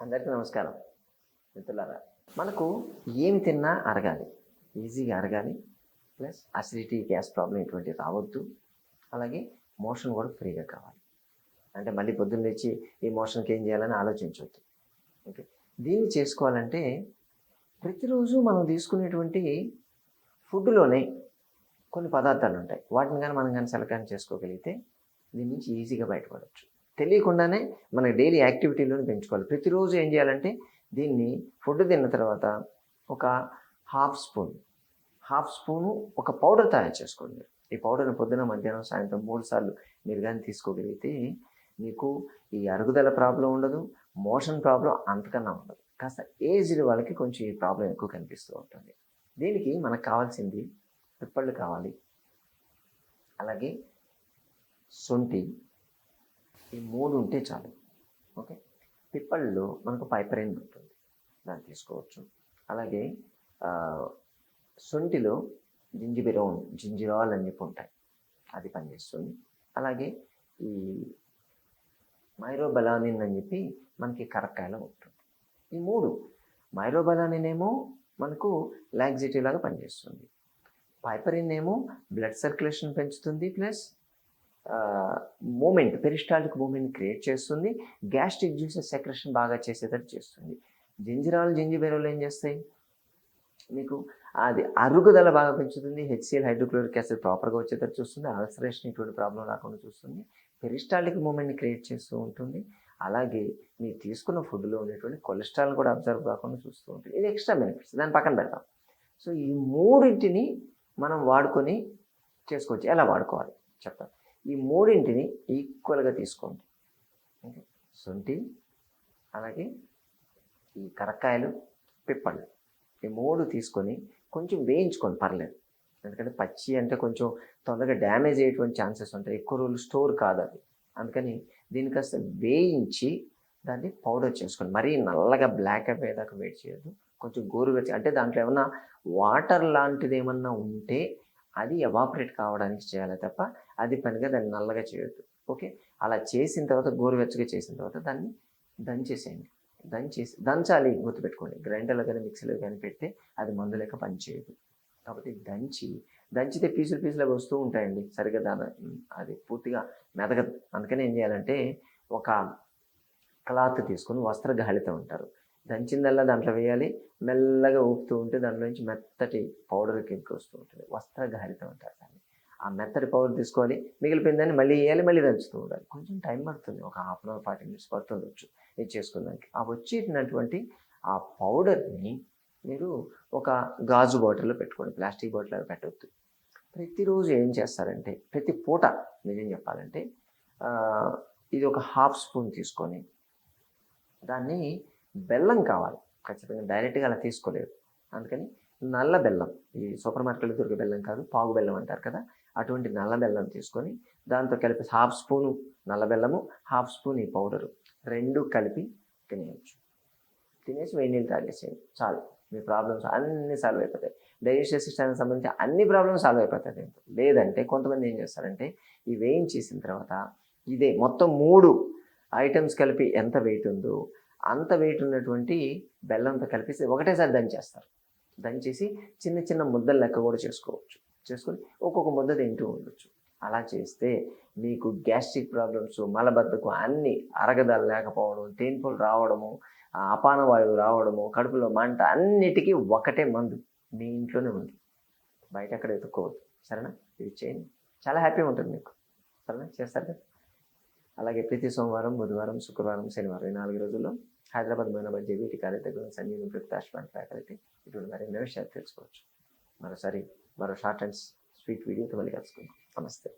అందరికీ నమస్కారం. మిత్రులారా మనకు ఏమి తిన్నా అరగాలి. ఈజీగా అరగాలి. ప్లస్ అసిడిటీ గ్యాస్ ప్రాబ్లం ఇటువంటి రావద్దు. అలాగే మోషన్ కూడా ఫ్రీగా కావాలి. అంటే మళ్ళీ పొద్దున్న లేచి ఈ మోషన్కి ఏం చేయాలని ఆలోచించవద్దు ఓకే? దీన్ని చేసుకోవాలంటే ప్రతిరోజు మనం తీసుకునేటువంటి ఫుడ్లోనే కొన్ని పదార్థాలు ఉంటాయి. వాటిని కానీ మనం కానీ సెలకాన్ చేసుకోగలిగితే దీని నుంచి ఈజీగా బయటపడవచ్చు తెలియకుండానే మన డైలీ యాక్టివిటీలను పెంచుకోవాలి. ప్రతిరోజు ఏం చేయాలంటే దీన్ని ఫుడ్ తిన్న తర్వాత ఒక హాఫ్ స్పూన్ హాఫ్ స్పూను ఒక పౌడర్ తయారు చేసుకోండి. ఈ పౌడర్ని పొద్దున మధ్యాహ్నం సాయంత్రం మూడు సార్లు మీరు కానీ తీసుకోగలిగితే మీకు ఈ అరుగుదల ప్రాబ్లం ఉండదు మోషన్ ప్రాబ్లం అంతకన్నా ఉండదు. కాస్త ఏజ్డ్ వాళ్ళకి కొంచెం ఈ ప్రాబ్లం ఎక్కువ కనిపిస్తూ ఉంటుంది. దీనికి మనకు కావాల్సింది పిప్పళ్ళు కావాలి. అలాగే శొంఠి ఈ మూడు ఉంటే చాలు. ఓకే? పిప్పళ్ళలో మనకు పైపరైన్ ఉంటుంది. దాన్ని తీసుకోవచ్చు. అలాగే సొంటిలో జింజిబిరోన్ జింజిరాల్ అని చెప్పి ఉంటాయి. అది పనిచేస్తుంది. అలాగే ఈ మైరోబలానిన్ అని చెప్పి మనకి కరక్కాయలో ఉంటుంది. ఈ మూడు మైరోబలానిన్ ఏమో మనకు లాక్సిటీ లాగా పనిచేస్తుంది. పైపరిన్ ఏమో బ్లడ్ సర్క్యులేషన్ పెంచుతుంది plus movement peristaltic movement create చేస్తుంది. గ్యాస్ట్రిక్ జ్యూసెస్ సెక్రెషన్ బాగా చేసేటట్టు చేస్తుంది. జింజిరాలు జింజిబెరోలు ఏం చేస్తాయి? మీకు అది అరుగుదల బాగా పెంచుతుంది. హెచ్సిఎల్ హైడ్రోక్లోరిక్ యాసిడ్ ప్రాపర్గా వచ్చేటట్టు చూస్తుంది. అల్సరేషన్ ఇటువంటి ప్రాబ్లం రాకుండా చూస్తుంది. పెరిస్టాల్టిక్ మూమెంట్ని క్రియేట్ చేస్తూ ఉంటుంది. అలాగే మీరు తీసుకున్న ఫుడ్లో ఉండేటువంటి కొలెస్ట్రాల్ కూడా అబ్జర్వ్ కాకుండా చూస్తూ ఉంటుంది. ఇది ఎక్స్ట్రా బెనిఫిట్స్. దాని పక్కన పెడతాం సో ఈ మూడింటిని మనం వాడుకొని చేసుకోవచ్చు. ఎలా వాడుకోవాలి? చెప్తాను. ఈ మూడింటిని ఈక్వల్గా తీసుకోండి. ఓకే. శొంఠి అలాగే ఈ కరక్కాయలు పిప్పళ్ళు. ఈ మూడు తీసుకొని కొంచెం వేయించుకోండి పర్లేదు. ఎందుకంటే పచ్చి అంటే కొంచెం తొందరగా డ్యామేజ్ అయ్యేటువంటి ఛాన్సెస్ ఉంటాయి. ఎక్కువ రోజులు స్టోర్ కాదు అది. అందుకని దీన్ని కాస్త వేయించి దాన్ని పౌడర్ చేసుకోండి. మరీ నల్లగా బ్లాక్ అయిపోయేదాకా వెయిట్ చేయొద్దు. కొంచెం గోరువెచ్చ అంటే దాంట్లో ఏమన్నా వాటర్ లాంటిది ఏమన్నా ఉంటే అది ఎవాపరేట్ కావడానికి చేయాలి తప్ప అది పనిగా దాన్ని నల్లగా చేయొద్దు. ఓకే? అలా చేసిన తర్వాత గోరువెచ్చగా చేసిన తర్వాత దాన్ని దంచేసేయండి. దంచేసి దంచాలి గుర్తుపెట్టుకోండి. గ్రైండర్లో కానీ మిక్సీలో కానీ పెడితే అది మందు లేక పనిచేయదు కాబట్టి దంచి దంచితే పీసులు పీసులుగా వస్తూ ఉంటాయండి. సరిగ్గా దాని అది పూర్తిగా మెదగదు. అందుకని ఏం చేయాలంటే ఒక క్లాత్ తీసుకొని వస్త్రగాళితం ఉంటారు. దంచిందల్లా దాంట్లో వేయాలి. మెల్లగా ఊపుతూ ఉంటే దాంట్లో నుంచి మెత్తటి పౌడర్ కిందకి వస్తూ ఉంటుంది. వస్త్రగాళితం అంటారు దాన్ని. ఆ మెత్తటి పౌడర్ తీసుకోవాలి. మిగిలిపోయిందని మళ్ళీ వేయాలి మళ్ళీ దంచుతూ ఉండాలి. కొంచెం టైం పడుతుంది. ఒక half an hour forty minutes పడుతుంది వచ్చు. ఇది చేసుకున్నానికి ఆ వచ్చేటటువంటి ఆ పౌడర్ని మీరు ఒక గాజు బాటిల్లో పెట్టుకోండి. ప్లాస్టిక్ బాటిల్ అవి పెట్టవద్దు ప్రతిరోజు ఏం చేస్తారంటే ప్రతి పూట నిజం చెప్పాలంటే ఇది ఒక హాఫ్ స్పూన్ తీసుకొని దాన్ని బెల్లం కావాలి. ఖచ్చితంగా డైరెక్ట్గా అలా తీసుకోలేదు. అందుకని నల్ల బెల్లం ఈ సూపర్ మార్కెట్లో దొరికే బెల్లం కాదు పావు బెల్లం అంటారు కదా అటువంటి నల్ల బెల్లం తీసుకొని దాంతో కలిపి హాఫ్ స్పూను నల్ల బెల్లము హాఫ్ స్పూన్ ఈ పౌడరు రెండు కలిపి తినేయచ్చు. తినేసి వేడి నీళ్ళు తాగేసేయండి చాలు. మీ ప్రాబ్లమ్స్ అన్ని సాల్వ్ అయిపోతాయి. డైజెస్టివ్ సిస్టమ్కి సంబంధించి అన్ని ప్రాబ్లమ్స్ సాల్వ్ అయిపోతాయి. దీంతో లేదంటే కొంతమంది ఏం చేస్తారంటే ఈ వేయించేసిన తర్వాత ఇదే మొత్తం మూడు ఐటమ్స్ కలిపి ఎంత వెయిట్ ఉందో అంత వెయిట్ ఉన్నటువంటి బెల్లంతో కలిపేసి ఒకటేసారి దంచేస్తారు. దంచేసి చిన్న చిన్న ముద్దలు లెక్క కూడా చేసుకోవచ్చు. చేసుకొని ఒక్కొక్క ముద్ద తింటూ ఉండొచ్చు. అలా చేస్తే మీకు గ్యాస్ట్రిక్ ప్రాబ్లమ్స్ మలబద్ధకం అన్ని అరగదలు లేకపోవడం తేన్పులు రావడము ఆ అపాన వాయువు రావడము కడుపులో మంట అన్నిటికీ ఒకటే మందు మీ ఇంట్లోనే ఉంది. బయట ఎక్కడ ఎత్తుక్కోవద్దు సరేనా? ఇది చేయండి. చాలా హ్యాపీగా ఉంటుంది మీకు. సరేనా? చేస్తారు కదా? అలాగే ప్రతి సోమవారం బుధవారం శుక్రవారం శనివారం ఈ నాలుగు రోజుల్లో హైదరాబాద్ మైనాబాద్ జేబీటీ కాలేజ్ దగ్గర ఉన్న సంజీవని ఫ్యాకల్టీ ఇటువంటి మరిన్ని విషయాలు తెలుసుకోవచ్చు. మరోసారి మరో షార్ట్ అండ్ స్వీట్ వీడియోతో మళ్ళీ కలుసుకుందాం. నమస్తే.